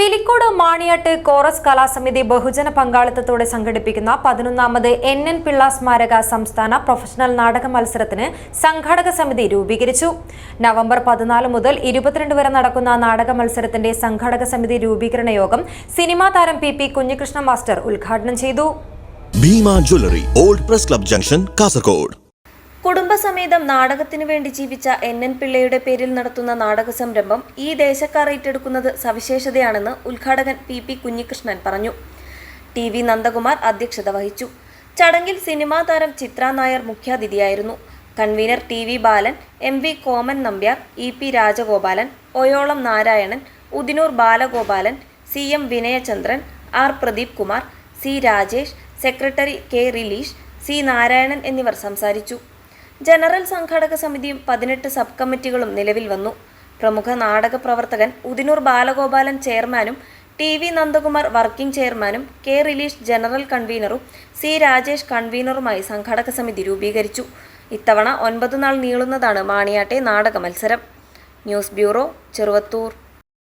Pilicode Maniyat chorus കലാസമിതി ബഹുജന പങ്കാളിത്തത്തോടെ സംഘടിപ്പിക്കുന്ന പതിനൊന്നാമത് എൻ എൻ പിള്ള സ്മാരക സംസ്ഥാന പ്രൊഫഷണൽ നാടക മത്സരത്തിന് സംഘാടക സമിതി രൂപീകരിച്ചു. നവംബർ പതിനാല് മുതൽ ഇരുപത്തിരണ്ട് വരെ നടക്കുന്ന നാടക മത്സരത്തിന്റെ സംഘാടക സമിതി രൂപീകരണ യോഗം സിനിമാ താരം പി പി കുഞ്ഞികൃഷ്ണ മാസ്റ്റർ ഉദ്ഘാടനം ചെയ്തു. Bhima jewellery old press club junction Kasaragod. കുടുംബസമേതം നാടകത്തിനു വേണ്ടി ജീവിച്ച എൻ എൻ പിള്ളയുടെ പേരിൽ നടത്തുന്ന നാടക സംരംഭം ഈ ദേശക്കാർ ഏറ്റെടുക്കുന്നത് സവിശേഷതയാണെന്ന് ഉദ്ഘാടകൻ പി പി കുഞ്ഞികൃഷ്ണൻ പറഞ്ഞു. ടി വി നന്ദകുമാർ അധ്യക്ഷത വഹിച്ചു. ചടങ്ങിൽ സിനിമാ താരം ചിത്ര Nair മുഖ്യാതിഥിയായിരുന്നു. Convener T V Balan M V Koman Nambiar E P Rajagopalan Oyolam Narayanan Udinoor Balagopalan C M Vinayachandran R Pradeep Kumar C Rajesh secretary K Rileesh C Narayanan എന്നിവർ സംസാരിച്ചു. General സംഘാടക സമിതിയും പതിനെട്ട് sub കമ്മിറ്റികളും നിലവിൽ വന്നു. പ്രമുഖ നാടക പ്രവർത്തകൻ ഉദിനൂർ ബാലഗോപാലൻ ചെയർമാനും ടി വി നന്ദകുമാർ വർക്കിംഗ് ചെയർമാനും കെ റിലീഷ് ജനറൽ കൺവീനറും സി രാജേഷ് കൺവീനറുമായി സംഘാടക സമിതി രൂപീകരിച്ചു. ഇത്തവണ ഒൻപത് നാൾ നീളുന്നതാണ് മാണിയാട്ടെ നാടക മത്സരം. News bureau Cheruvathur.